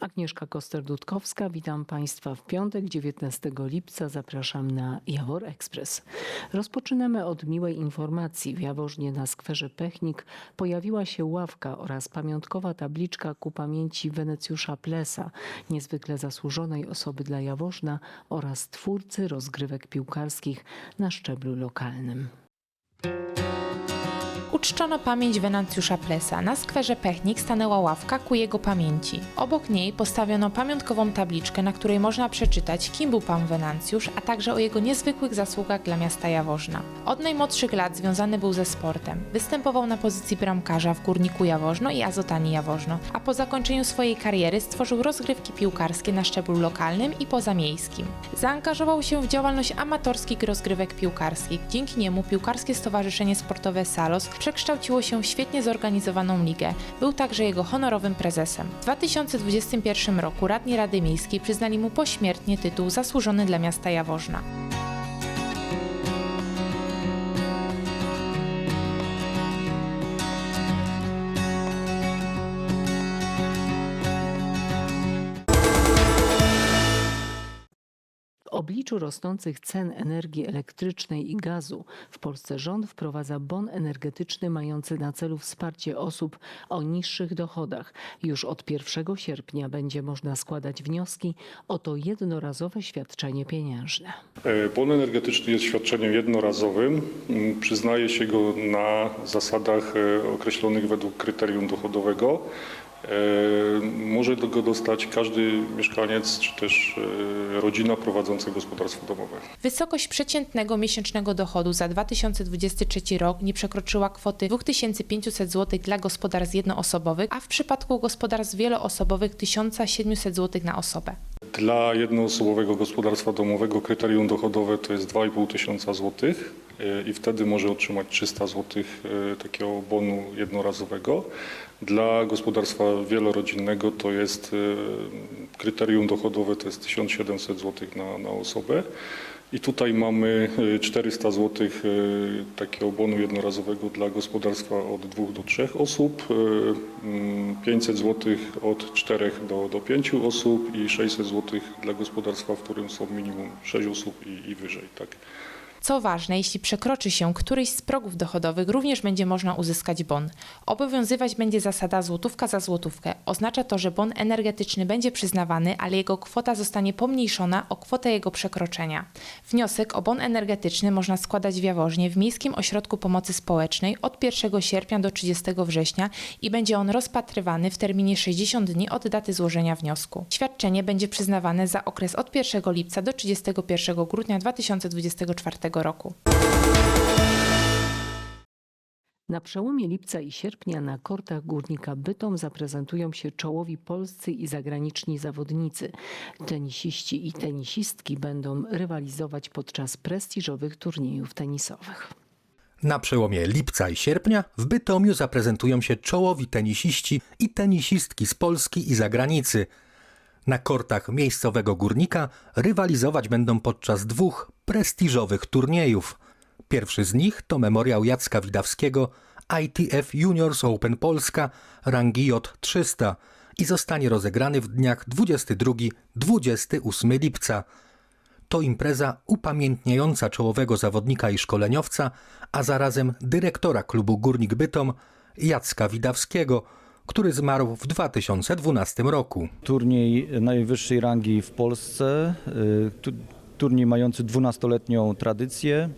Agnieszka Koster-Dudkowska, witam Państwa w piątek 19 lipca. Zapraszam na Jawor Express. Rozpoczynamy od miłej informacji. W Jaworznie na skwerze Pechnik pojawiła się ławka oraz pamiątkowa tabliczka ku pamięci Wenecjusza Plesa, niezwykle zasłużonej osoby dla Jaworzna oraz twórcy rozgrywek piłkarskich na szczeblu lokalnym. Uczczono pamięć Wenancjusza Plesa. Na skwerze Pechnik stanęła ławka ku jego pamięci. Obok niej postawiono pamiątkową tabliczkę, na której można przeczytać, kim był pan Wenancjusz, a także o jego niezwykłych zasługach dla miasta Jaworzna. Od najmłodszych lat związany był ze sportem. Występował na pozycji bramkarza w Górniku Jaworzno i Azotanii Jaworzno, a po zakończeniu swojej kariery stworzył rozgrywki piłkarskie na szczeblu lokalnym i pozamiejskim. Zaangażował się w działalność amatorskich rozgrywek piłkarskich. Dzięki niemu Piłkarskie Stowarzyszenie Sportowe Salos przekształciło się w świetnie zorganizowaną ligę. Był także jego honorowym prezesem. W 2021 roku radni Rady Miejskiej przyznali mu pośmiertnie tytuł Zasłużony dla miasta Jaworzna. Obliczu rosnących cen energii elektrycznej i gazu w Polsce rząd wprowadza bon energetyczny mający na celu wsparcie osób o niższych dochodach. Już od 1 sierpnia będzie można składać wnioski o to jednorazowe świadczenie pieniężne. E, Bon energetyczny jest świadczeniem jednorazowym. Mm, Przyznaje się go na zasadach e, określonych według kryterium dochodowego. E, Może go dostać każdy mieszkaniec czy też e, rodzina prowadząca gospodarstwo domowe. Wysokość przeciętnego miesięcznego dochodu za 2023 rok nie przekroczyła kwoty 2500 zł dla gospodarstw jednoosobowych, a w przypadku gospodarstw wieloosobowych 1700 zł na osobę. Dla jednoosobowego gospodarstwa domowego kryterium dochodowe to jest 2,5 tysiąca złotych i wtedy może otrzymać 300 złotych e, takiego bonu jednorazowego. Dla gospodarstwa wielorodzinnego to jest e, kryterium dochodowe to jest 1700 złotych na, na osobę. I tutaj mamy e, 400 zł takiego bonu jednorazowego dla gospodarstwa od 2 do 3 osób, e, mm, 500 zł od 4 do, do 5 osób i 600 zł dla gospodarstwa, w którym są minimum 6 osób i, i wyżej. Tak. Co ważne, jeśli przekroczy się któryś z progów dochodowych, również będzie można uzyskać bon. Obowiązywać będzie zasada złotówka za złotówkę. Oznacza to, że bon energetyczny będzie przyznawany, ale jego kwota zostanie pomniejszona o kwotę jego przekroczenia. Wniosek o bon energetyczny można składać w Jaworznie w Miejskim Ośrodku Pomocy Społecznej od 1 sierpnia do 30 września i będzie on rozpatrywany w terminie 60 dni od daty złożenia wniosku. Świadczenie będzie przyznawane za okres od 1 lipca do 31 grudnia 2024 roku. Na przełomie lipca i sierpnia na kortach Górnika Bytom zaprezentują się czołowi polscy i zagraniczni zawodnicy. Tenisiści i tenisistki będą rywalizować podczas prestiżowych turniejów tenisowych. Na przełomie lipca i sierpnia w Bytomiu zaprezentują się czołowi tenisiści i tenisistki z Polski i zagranicy. Na kortach miejscowego górnika rywalizować będą podczas dwóch prestiżowych turniejów. Pierwszy z nich to memoriał Jacka Widawskiego ITF Juniors Open Polska rangi J300 i zostanie rozegrany w dniach 22-28 lipca. To impreza upamiętniająca czołowego zawodnika i szkoleniowca, a zarazem dyrektora klubu Górnik Bytom Jacka Widawskiego, który zmarł w 2012 roku. Turniej najwyższej rangi w Polsce, y, turniej mający 12-letnią tradycję,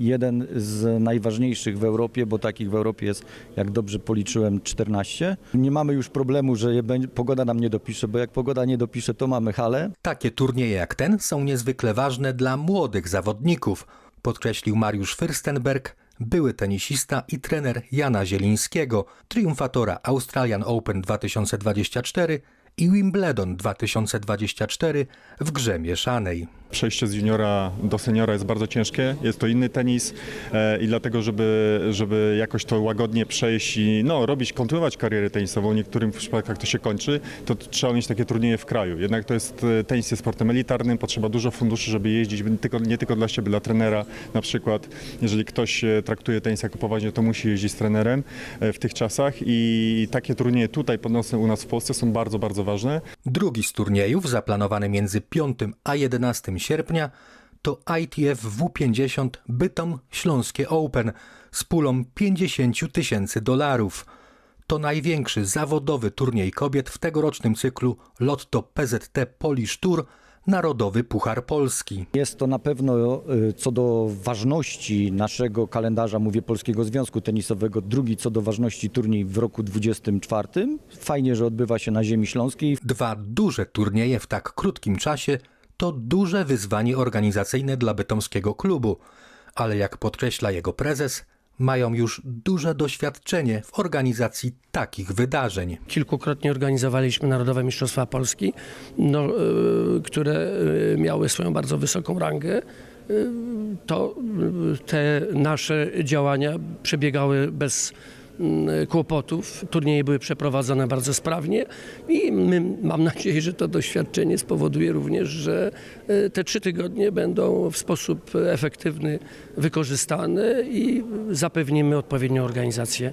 jeden z najważniejszych w Europie, bo takich w Europie jest, jak dobrze policzyłem, 14. Nie mamy już problemu, że pogoda nam nie dopisze, bo jak pogoda nie dopisze, to mamy halę. Takie turnieje jak ten są niezwykle ważne dla młodych zawodników, podkreślił Mariusz Fürstenberg, były tenisista i trener Jana Zielińskiego, triumfatora Australian Open 2024 i Wimbledon 2024 w grze mieszanej. Przejście z juniora do seniora jest bardzo ciężkie, jest to inny tenis e, i dlatego, żeby, żeby jakoś to łagodnie przejść i no, robić, kontynuować karierę tenisową, w niektórych przypadkach to się kończy, to trzeba mieć takie turnieje w kraju. Jednak to jest, e, tenis jest sportem elitarnym, potrzeba dużo funduszy, żeby jeździć, nie tylko, dla siebie, dla trenera na przykład. Jeżeli ktoś traktuje tenis jako poważnie, to musi jeździć z trenerem e, w tych czasach i takie turnieje tutaj pod nosem u nas w Polsce są bardzo, bardzo ważne. Drugi z turniejów, zaplanowany między 5 a 11 sierpnia, to ITF W50 Bytom Śląskie Open z pulą 50 000 tysięcy dolarów. To największy zawodowy turniej kobiet w tegorocznym cyklu Lotto PZT Polish Tour Narodowy Puchar Polski. Jest to na pewno y, co do ważności naszego kalendarza, mówię Polskiego Związku Tenisowego, drugi co do ważności turniej w roku 24. Fajnie, że odbywa się na ziemi śląskiej. Dwa duże turnieje w tak krótkim czasie to duże wyzwanie organizacyjne dla bytomskiego klubu, ale jak podkreśla jego prezes, mają już duże doświadczenie w organizacji takich wydarzeń. Kilkukrotnie organizowaliśmy Narodowe Mistrzostwa Polski, no, y, które y, miały swoją bardzo wysoką rangę. Y, To te nasze działania przebiegały bez kłopotów. Turnieje były przeprowadzone bardzo sprawnie i my, mam nadzieję, że to doświadczenie spowoduje również, że y, te trzy tygodnie będą w sposób efektywny wykorzystane i zapewnimy odpowiednią organizację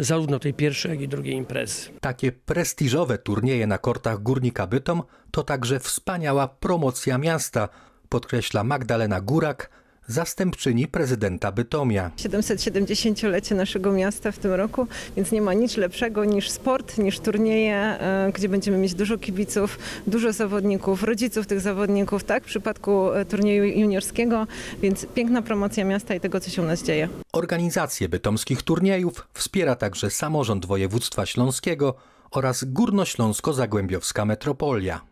zarówno tej pierwszej, jak i drugiej imprezy. Takie prestiżowe turnieje na kortach Górnika Bytom to także wspaniała promocja miasta, podkreśla Magdalena Górak, zastępczyni prezydenta Bytomia. 770-lecie naszego miasta w tym roku, więc nie ma nic lepszego niż sport, niż turnieje, e, gdzie będziemy mieć dużo kibiców, dużo zawodników, rodziców tych zawodników, tak, w przypadku e, turnieju juniorskiego, więc piękna promocja miasta i tego, co się u nas dzieje. Organizację bytomskich turniejów wspiera także samorząd województwa śląskiego oraz Górnośląsko-Zagłębiowska Metropolia.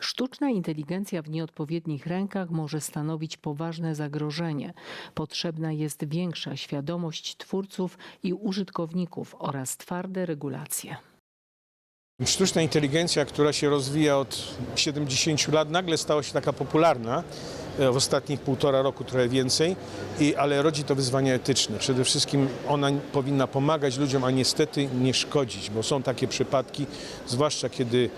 Sztuczna inteligencja w nieodpowiednich rękach może stanowić poważne zagrożenie. Potrzebna jest większa świadomość twórców i użytkowników oraz twarde regulacje. Sztuczna inteligencja, która się rozwija od 70 lat, nagle stała się taka popularna e, w ostatnich półtora roku, trochę więcej, i, ale rodzi to wyzwania etyczne. Przede wszystkim ona powinna pomagać ludziom, a niestety nie szkodzić, bo są takie przypadki, zwłaszcza kiedy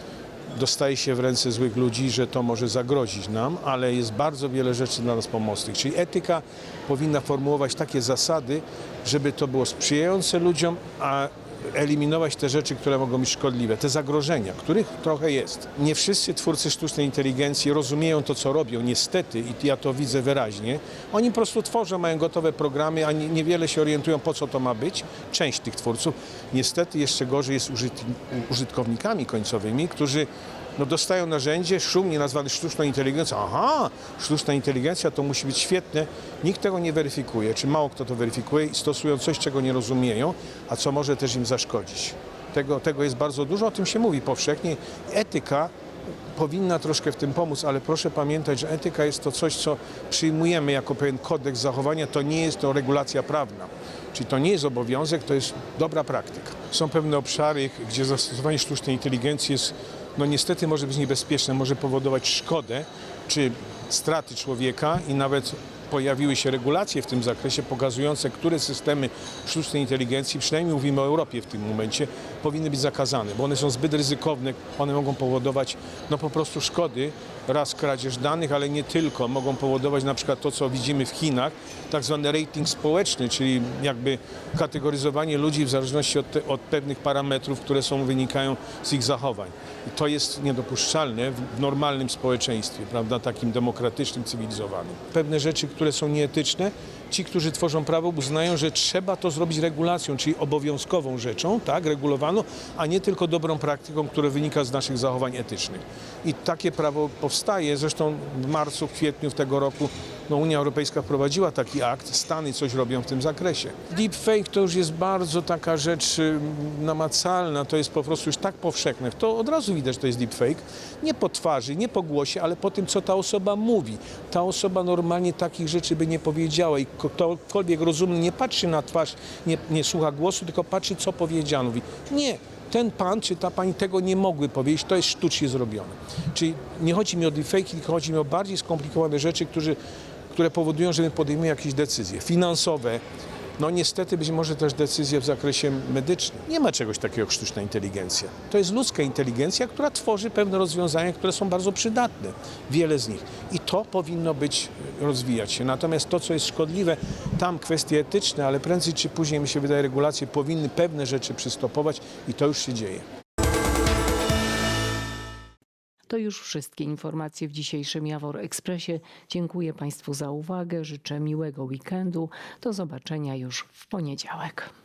dostaje się w ręce złych ludzi, że to może zagrozić nam, ale jest bardzo wiele rzeczy dla nas pomocnych. Czyli etyka powinna formułować takie zasady, żeby to było sprzyjające ludziom, a eliminować te rzeczy, które mogą być szkodliwe, te zagrożenia, których trochę jest. Nie wszyscy twórcy sztucznej inteligencji rozumieją to, co robią, niestety, i ja to widzę wyraźnie. Oni po prostu tworzą, mają gotowe programy, a nie- niewiele się orientują, po co to ma być. Część tych twórców. Niestety jeszcze gorzej jest użyt, użytkownikami końcowymi, którzy no, dostają narzędzie szumnie nazwane sztuczną inteligencją. Aha, sztuczna inteligencja to musi być świetne. Nikt tego nie weryfikuje, czy mało kto to weryfikuje i stosują coś, czego nie rozumieją, a co może też im zaszkodzić. Tego, tego jest bardzo dużo, o tym się mówi powszechnie. Etyka powinna troszkę w tym pomóc, ale proszę pamiętać, że etyka jest to coś, co przyjmujemy jako pewien kodeks zachowania, to nie jest to regulacja prawna. Czyli to nie jest obowiązek, to jest dobra praktyka. Są pewne obszary, gdzie zastosowanie sztucznej inteligencji jest, no niestety może być niebezpieczne, może powodować szkodę czy straty człowieka i nawet pojawiły się regulacje w tym zakresie pokazujące, które systemy sztucznej inteligencji, przynajmniej mówimy o Europie w tym momencie, powinny być zakazane, bo one są zbyt ryzykowne, one mogą powodować no po prostu szkody, raz kradzież danych, ale nie tylko, mogą powodować na przykład to, co widzimy w Chinach, tak zwany rating społeczny, czyli jakby kategoryzowanie ludzi w zależności od, te, od pewnych parametrów, które są, wynikają z ich zachowań. I to jest niedopuszczalne w, w normalnym społeczeństwie, prawda, takim demokratycznym, cywilizowanym. Pewne rzeczy, które są nieetyczne, ci, którzy tworzą prawo, uznają, że trzeba to zrobić regulacją, czyli obowiązkową rzeczą, tak, regulowaną, a nie tylko dobrą praktyką, która wynika z naszych zachowań etycznych. I takie prawo powstaje. Zresztą w marcu, w kwietniu tego roku no, Unia Europejska wprowadziła taki akt, Stany coś robią w tym zakresie. Deepfake to już jest bardzo taka rzecz y, namacalna, to jest po prostu już tak powszechne. To od razu widać, że to jest deepfake. Nie po twarzy, nie po głosie, ale po tym, co ta osoba mówi. Ta osoba normalnie takich rzeczy by nie powiedziała i ktokolwiek rozumny nie patrzy na twarz, nie, nie słucha głosu, tylko patrzy, co powiedziano. Mówi, nie, ten pan czy ta pani tego nie mogły powiedzieć, to jest sztucznie zrobione. Czyli nie chodzi mi o deepfake, tylko chodzi mi o bardziej skomplikowane rzeczy, którzy, które powodują, że my podejmujemy jakieś decyzje finansowe, no niestety być może też decyzje w zakresie medycznym. Nie ma czegoś takiego jak sztuczna inteligencja. To jest ludzka inteligencja, która tworzy pewne rozwiązania, które są bardzo przydatne. Wiele z nich. I to powinno być, rozwijać się. Natomiast to, co jest szkodliwe, tam kwestie etyczne, ale prędzej czy później, mi się wydaje, regulacje powinny pewne rzeczy przystopować i to już się dzieje. To już wszystkie informacje w dzisiejszym Jawor Ekspresie. Dziękuję Państwu za uwagę, życzę miłego weekendu. Do zobaczenia już w poniedziałek.